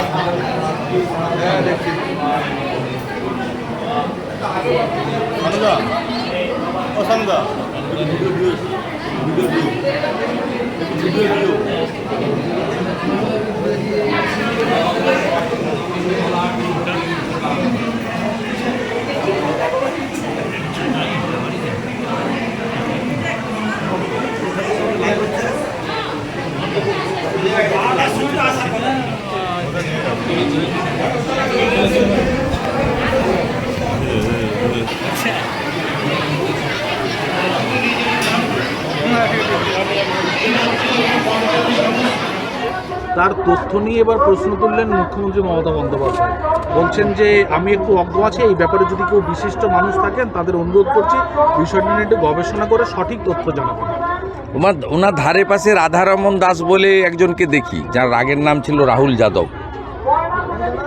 হ্যাঁ তার তথ্য নিয়ে এবার প্রশ্ন তুললেন মুখ্যমন্ত্রী মমতা বন্দ্যোপাধ্যায়। বলছেন যে, আমি একটু অজ্ঞ আছি, এই ব্যাপারে যদি কেউ বিশিষ্ট মানুষ থাকেন, তাদের অনুরোধ করছি বিষয়টি নিয়ে একটু গবেষণা করে সঠিক তথ্য জানাবেন। ওনার ওনার ধারে পাশে রাধারমন দাস বলে একজনকে দেখি, যার আগের নাম ছিল রাহুল যাদব।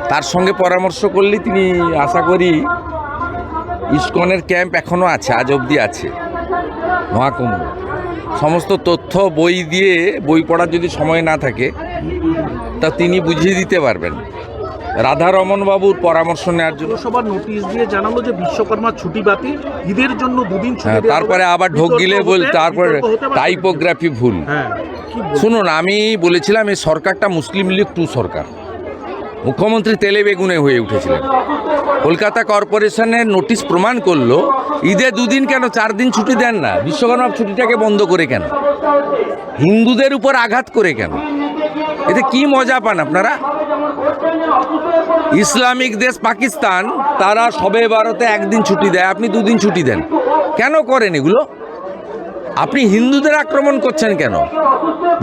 তার সঙ্গে পরামর্শ করলে তিনি আশা করি ইস্কনের ক্যাম্প এখনও আছে, আজ অবধি আছে। মহাকুম্ভ। সমস্ত তথ্য, বই দিয়ে, বই পড়ার যদি সময় না থাকে, তা তিনি বুঝিয়ে দিতে পারবেন। রাধারমন বাবুর পরামর্শ নেওয়ার জন্য। সবার নোটিশ দিয়ে জানালো যে বিশ্বকর্মা ছুটি বাতিল ঈদের জন্য দুদিন হ্যাঁ, তারপরে আবার ঢোক গিলে বল তারপরে টাইপোগ্রাফি ভুল। হ্যাঁ? শুনুন আমি বলেছিলাম এই সরকারটা মুসলিম লীগ টু সরকার। মুখ্যমন্ত্রী তেলে বেগুনে হয়ে উঠেছিলেন। কলকাতা কর্পোরেশনের নোটিশ প্রমাণ করল ঈদে দুদিন কেন? চার দিন ছুটি দেন না। বিশ্বকর্মা ছুটিটাকে বন্ধ করে কেন? হিন্দুদের উপর আঘাত করে কেন? এতে কি মজা পান আপনারা? ইসলামিক দেশ পাকিস্তান তারা সবে ভারতে একদিন ছুটি দেয় আপনি দুদিন ছুটি দেন। কেন করেন এগুলো? আপনি হিন্দুদের আক্রমণ করছেন কেন?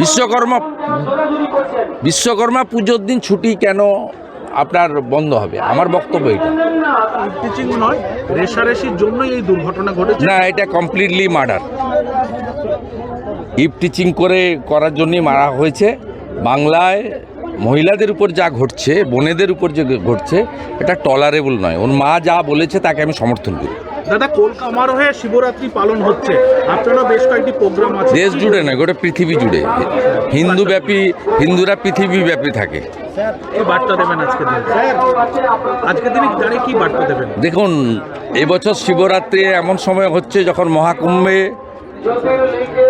বিশ্বকর্মা বিশ্বকর্মা পুজোর দিন ছুটি কেন আপনার বন্ধ হবে? আমার বক্তব্য এটা টিচিং নয় রেশারেশির জন্যই এই দুর্ঘটনা ঘটেছে। না এটা কমপ্লিটলি মার্ডার ইফ টিচিং করে করার জন্যই মারা হয়েছে। বাংলায় মহিলাদের উপর যা ঘটছে বোনেদের উপর যে ঘটছে এটা টলারেবল নয়। ওর মা যা বলেছে তাকে আমি সমর্থন করি। দাদা কলকামার হয়ে শিবরাত্রি পালন হচ্ছে। আপনারা বেশ কয়েকটি প্রোগ্রাম আছে। দেশ জুড়ে নয় গোটা পৃথিবী জুড়ে। হিন্দু ব্যাপী হিন্দুরা পৃথিবী ব্যাপী থাকে। বার্তা দেবেন আজকে আজকে দিনে দাঁড়িয়ে কি বার্তা দেবেন? দেখুন এবছর শিবরাত্রি এমন সময় হচ্ছে যখন মহাকুম্ভে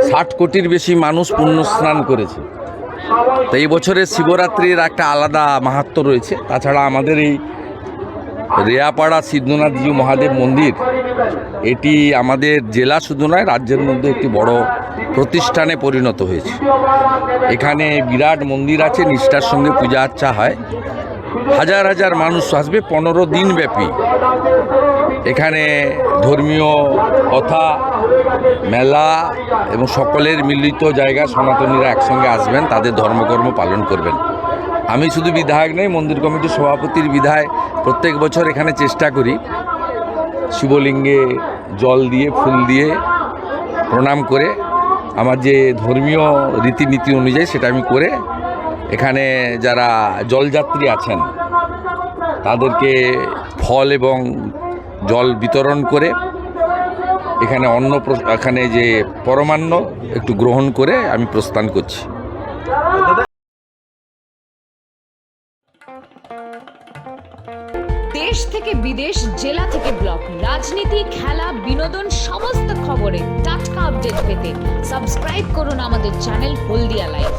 ষাট কোটির বেশি মানুষ পুণ্য স্নান করেছে। তো এই বছরের শিবরাত্রির একটা আলাদা মাহাত্ম রয়েছে। তাছাড়া আমাদের এই রেয়াপাড়া সিদ্ধনাথজি মহাদেব মন্দির, এটি আমাদের জেলা শুধু নয়, রাজ্যের মধ্যে একটি বড় প্রতিষ্ঠানে পরিণত হয়েছে। এখানে বিরাট মন্দির আছে, নিষ্ঠার সঙ্গে পূজা আর্চা হয়। হাজার হাজার মানুষ আসবে, পনেরো দিন ব্যাপী এখানে ধর্মীয় কথা মেলা এবং সকলের মিলিত জায়গা, সনাতনীরা একসঙ্গে আসবেন, তাদের ধর্মকর্ম পালন করবেন। আমি শুধু বিধায়ক নই, মন্দির কমিটির সভাপতির বিধায় প্রত্যেক বছর এখানে চেষ্টা করি শিবলিঙ্গে জল দিয়ে, ফুল দিয়ে প্রণাম করে আমার যে ধর্মীয় রীতিনীতি অনুযায়ী সেটা আমি করে এখানে যারা জলযাত্রী আছেন, তাদেরকে ফল এবং জল বিতরণ করে এখানে অন্য এখানে যে পরমান্ন একটু গ্রহণ করে আমি প্রস্থান করছি। দেশ থেকে বিদেশ, জেলা থেকে ব্লক, রাজনীতি, খেলা, বিনোদন, সমস্ত খবরে টাটকা আপডেট পেতে সাবস্ক্রাইব করুন আমাদের চ্যানেল হলদিয়া লাইভ